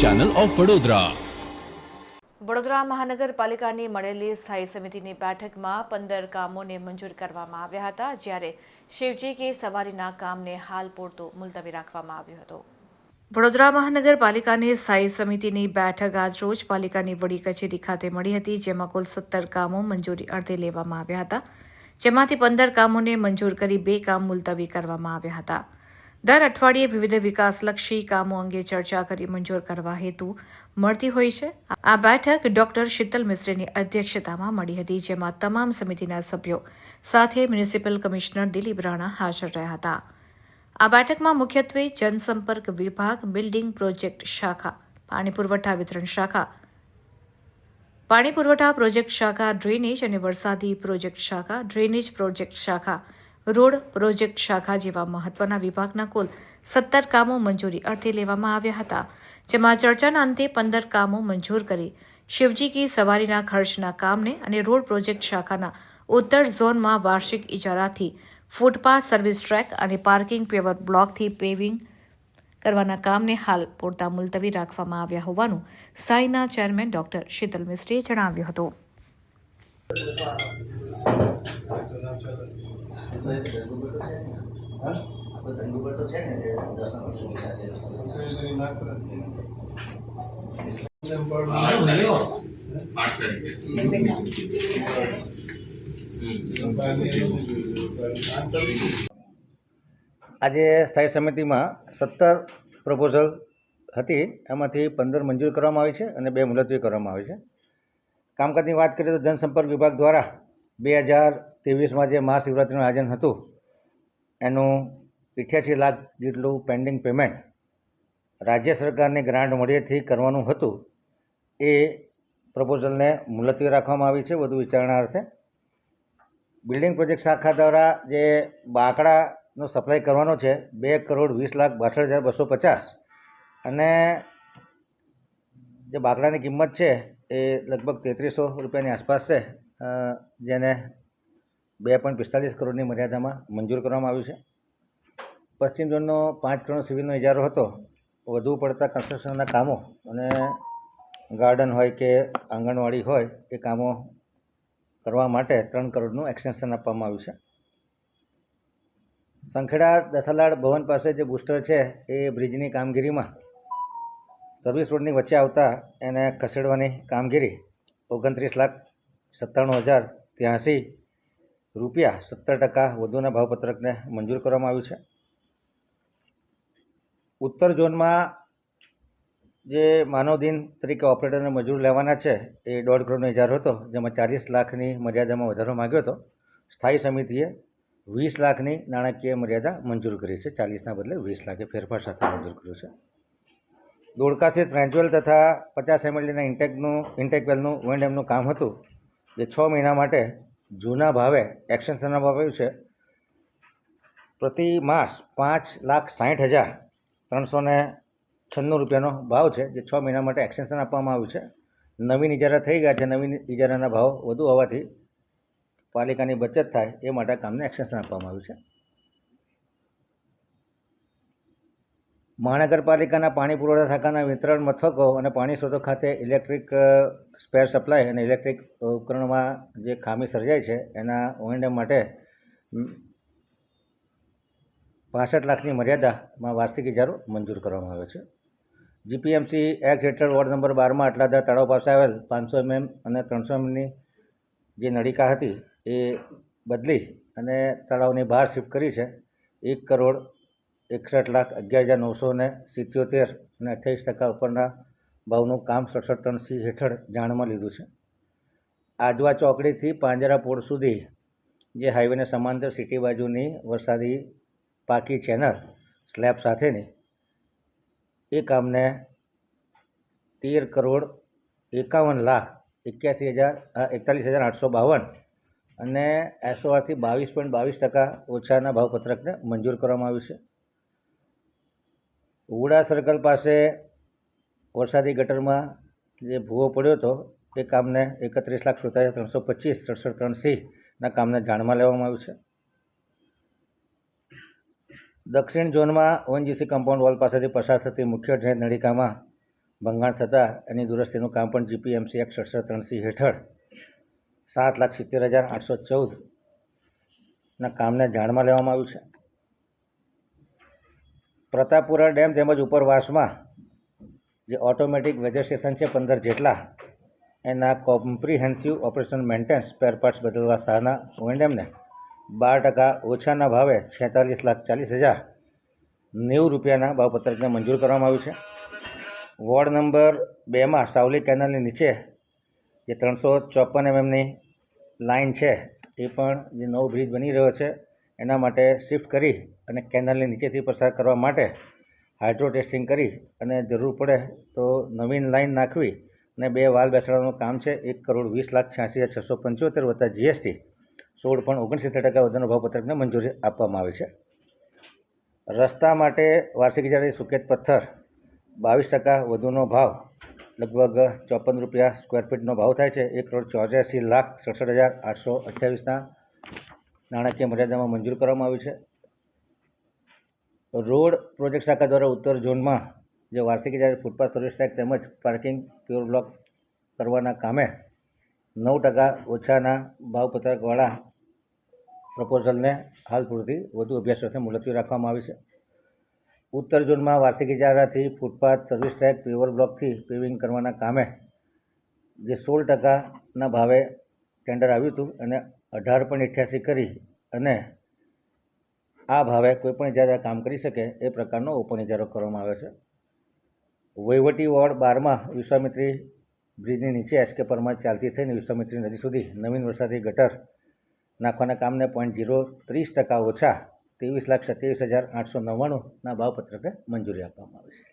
Channel of Vadodara Vadodara મહાનગરપાલિકાની મળેલી સ્થાયી સમિતિની બેઠકમાં પંદર કામોને મંજૂર કરવામાં આવ્યા હતા જ્યારે શિવજી કે સવારીના કામને હાલ પૂરતું મુલતવી રાખવામાં આવ્યો હતો. વડોદરા મહાનગરપાલિકાની સ્થાયી સમિતિની બેઠક આજરોજ પાલિકાની વડી કચેરી ખાતે મળી હતી જેમાં કુલ સત્તર કામો મંજૂરી અર્થે લેવામાં આવ્યા હતા જેમાંથી પંદર કામોને મંજૂર કરી બે કામ મુલતવી કરવામાં આવ્યા હતા. દર અઠવાડિયે વિવિધ વિકાસલક્ષી કામો અંગે ચર્ચા કરી મંજૂર કરવા હેતુ મળતી હોય છે. આ બેઠક ડોક્ટર શીતલ મિશ્રીની અધ્યક્ષતામાં મળી હતી, જેમાં તમામ સમિતિના સભ્યો સાથે મ્યુનિસિપલ કમિશનર દિલીપ રાણા હાજર રહ્યા હતા. આ બેઠકમાં મુખ્યત્વે જનસંપર્ક વિભાગ, બિલ્ડિંગ પ્રોજેક્ટ શાખા, પાણી પુરવઠા વિતરણ શાખા, પાણી પુરવઠા પ્રોજેક્ટ શાખા, ડ્રેનેજ અને વરસાદી પ્રોજેક્ટ શાખા, ડ્રેનેજ પ્રોજેક્ટ શાખા રોડ પ્રોજેક્ટ શાખા જેવા મહત્વના વિભાગના કુલ સત્તર કામો મંજૂરી અર્થે લેવામાં આવ્યા હતા, જેમાં ચર્ચાના અંતે પંદર કામો મંજૂર કરી શિવજી કી સવારીના ખર્ચના કામને અને રોડ પ્રોજેક્ટ શાખાના ઉત્તર ઝોનમાં વાર્ષિક ઇજારાથી ફૂટપાથ સર્વિસ ટ્રેક અને પાર્કિંગ પેવર બ્લોકથી પેવિંગ કરવાના કામને હાલ પૂરતા મુલતવી રાખવામાં આવ્યા હોવાનું સાઈના ચેરમેન ડોક્ટર શીતલ મિસ્ત્રીએ જણાવ્યું હતું. આજે સ્થાયી સમિતિમાં સત્તર પ્રપોઝલ હતી. એમાંથી પંદર મંજૂર કરવામાં આવી છે અને બે મુલતવી કરવામાં આવી છે. કામકાજની વાત કરીએ તો જનસંપર્ક વિભાગ દ્વારા બે હજાર ત્રેવીસમાં જે મહાશિવરાત્રિનું આયોજન હતું, એનું અઠ્યાસી લાખ જેટલું પેન્ડિંગ પેમેન્ટ રાજ્ય સરકારની ગ્રાન્ટ મળીએથી કરવાનું હતું. એ પ્રપોઝલને મુલતવી રાખવામાં આવી છે વધુ વિચારણા અર્થે બિલ્ડિંગ પ્રોજેક્ટ શાખા દ્વારા જે બાકડાનો સપ્લાય કરવાનો છે, બે કરોડ વીસ લાખ બાસઠ હજાર બસો પચાસ. અને જે બાકડાની કિંમત છે, એ લગભગ તેત્રીસો રૂપિયાની આસપાસ છે જેને બે પોઈન્ટ પિસ્તાલીસ કરોડની મર્યાદામાં મંજૂર કરવામાં આવ્યું છે. પશ્ચિમ ઝોનનો પાંચ કરોડ સિવિલનો ઇજારો હતો. વધુ પડતા કન્સ્ટ્રક્શનના કામો અને ગાર્ડન હોય કે આંગણવાડી હોય એ કામો કરવા માટે ત્રણ કરોડનું એક્સટેન્શન આપવામાં આવ્યું છે. સંખેડા દસાલાડ ભવન પાસે જે બુસ્ટર છે એ બ્રિજની કામગીરીમાં સર્વિસ રોડની વચ્ચે આવતા એને ખસેડવાની કામગીરી ઓગણત્રીસ લાખ સત્તાણું હજાર ત્યાંસી રૂપિયા સત્તર ટકા વધુના ભાવપત્રકને મંજૂર કરવામાં આવ્યું છે. ઉત્તર ઝોનમાં જે માનવ દિન તરીકે ઓપરેટરને મજૂર લેવાના છે, એ દોઢ કરોડનો ઇજારો હતો, જેમાં ચાલીસ લાખની મર્યાદામાં વધારો માગ્યો હતો. સ્થાયી સમિતિએ વીસ લાખની નાણાકીય મર્યાદા મંજૂર કરી છે. ચાલીસના બદલે વીસ લાખે ફેરફાર સાથે મંજૂર કર્યું છે. દોડકા સ્થિત ફ્રેન્ચવેલ તથા પચાસ એમએલડીના ઇન્ટેકનું ઇન્ટેક વેલનું વિન્ડ ડેમનું કામ હતું, જે છ મહિના માટે જૂના ભાવે એક્સટેન્શન આવ્યું છે, પ્રતિ માસ પાંચ લાખ સાઠ હજાર ત્રણસો ને છન્નું રૂપિયાનો ભાવ છે, જે છ મહિના માટે એક્સટેન્શન આપવામાં આવ્યું છે. નવીન ઇજારા થઈ ગયા છે, નવીન ઇજારાના ભાવ વધુ હોવાથી પાલિકાની બચત થાય એ માટે કામને એક્સટેન્શન આપવામાં આવ્યું છે. મહાનગરપાલિકાના પાણી પુરવઠા શાખાના વિતરણ મથકો અને પાણી સ્ત્રોતો ખાતે ઇલેક્ટ્રિક સ્પેર સપ્લાય અને ઇલેક્ટ્રિક ઉપકરણોમાં જે ખામી સર્જાય છે, એના ઓએનડેમ માટે પાસઠ લાખની મર્યાદામાં વાર્ષિક ઇજારો મંજૂર કરવામાં આવ્યો છે. જીપીએમસી એક્ટ હેઠળ વોર્ડ નંબર બારમાં આટલાદા તળાવ પાસે આવેલ પાંચસો એમએમ અને ત્રણસો એમની જે નળિકા હતી, એ બદલી અને તળાવની બહાર શિફ્ટ કરી છે. એક કરોડ એકસઠ લાખ અગિયાર હજાર નવસો ને સિત્યોતેર અને અઠ્યાવીસ ટકા ઉપરના ભાવનું કામ સડસઠ ત્રણ સી હેઠળ જાણમાં લીધું છે. આજવા ચોકડીથી પાંજરા પોળ સુધી જે હાઈવેને સમાંતર સિટી બાજુની વરસાદી પાકી ચેનલ સ્લેબ સાથેની એ કામને તેર કરોડ એકાવન લાખ એક્યાસી હજાર એકતાલીસ હજાર આઠસો બાવન અને એસઓઆરથી બાવીસ પોઈન્ટ બાવીસ ટકા ઓછાના ભાવપત્રકને મંજૂર કરવામાં આવ્યું છે. ઉડા સર્કલ પાસે વરસાદી ગટરમાં જે ભૂવો પડ્યો હતો, એ કામને એકત્રીસ લાખ સુડતાલીસ ત્રણસો પચીસ સડસઠ ત્રણ સીના કામને જાણમાં લેવામાં આવ્યું છે. દક્ષિણ ઝોનમાં ઓએનજીસી કમ્પાઉન્ડ વોલ પાસેથી પસાર થતી મુખ્ય ડ્રેનેજ નળિકામાં ભંગાણ થતાં એની દુરસ્તીનું કામ પણ જીપીએમસી એક સડસઠ ત્રણસી હેઠળ સાત લાખ સિત્તેર હજાર આઠસો ચૌદના કામને જાણમાં લેવામાં આવ્યું છે. પ્રતાપપુરા ડેમ તેમજ ઉપરવાસમાં જે ઓટોમેટિક વેધર સ્ટેશન છે પંદર જેટલા, એના comprehensive operation maintenance spare parts બદલવા સહાના ઓએનડેમને બાર ટકા ઓછાના ભાવે છેતાલીસ લાખ ચાલીસ હજાર નેવું રૂપિયાના ભાવપત્રકને મંજૂર કરવામાં આવ્યું છે. વોર્ડ નંબર બેમાં સાવલી કેનાલની નીચે જે ત્રણસો ચોપન એમએમની લાઇન છે, એ પણ જે નવો બ્રિજ બની રહ્યો છે. એના માટે શિફ્ટ કરી અને કેનાલની નીચેથી પસાર કરવા માટે હાઇડ્રો ટેસ્ટિંગ કરી અને જરૂર પડે તો નવીન લાઇન નાખવી અને બે વાલ બેસાડવાનું કામ છે, એક કરોડ વીસ લાખ છ્યાસી હજાર છસો પંચોતેર વત્તા જીએસટી સોળ પણ ઓગણસિત્તેર ટકા વધારાનો ભાવપત્રકને મંજૂરી આપવામાં આવી છે. રસ્તા માટે વાર્ષિક જ્યારે સુકેત પથ્થર બાવીસ ટકા વધુનો ભાવ, લગભગ ચોપન રૂપિયા સ્ક્વેર ફીટનો ભાવ થાય છે, એક કરોડ ચોર્યાસી લાખ સડસઠ હજાર આઠસો અઠ્યાવીસના નાણાકીય મર્યાદામાં મંજૂર કરવામાં આવ્યું છે. રોડ પ્રોજેક્ટ શાખા દ્વારા ઉત્તર ઝોનમાં જે વાર્ષિક જ્યારે ફૂટપાથ સર્વિસ ટેક્સ તેમજ પાર્કિંગ પ્યોર બ્લોક કરવાના કામે નવ ટકા ઓછાના ભાવપત્રકવાળા પ્રપોઝલને હાલ પૂરતી વધુ અભ્યાસ સાથે મુલતવી રાખવામાં આવી છે. ઉત્તર ઝોનમાં વાર્ષિક ઇજારાથી ફૂટપાથ સર્વિસ ટ્રેક પેવર બ્લોકથી પેવિંગ કરવાના કામે જે સોળ ટકાના ભાવે ટેન્ડર આવ્યું હતું અને અઢાર પોઈન્ટ અઠ્યાસી કરી અને આ ભાવે કોઈપણ ઇજારા કામ કરી શકે એ પ્રકારનો ઓપન ઇજારો કરવામાં આવે છે. વહીવટી વોર્ડ બારમાં વિશ્વામિત્રી બ્રિજની નીચે એસકે પરમાં ચાલતી થઈને વિશ્વામિત્રી નદી સુધી નવીન વરસાદી ગટર નાખવાના કામને પોઈન્ટ જીરો ત્રીસ ટકા ઓછા ત્રેવીસ લાખ સત્યાવીસ હજાર આઠસો નવ્વાણુંના ભાવપત્રકે મંજૂરી આપવામાં આવી છે.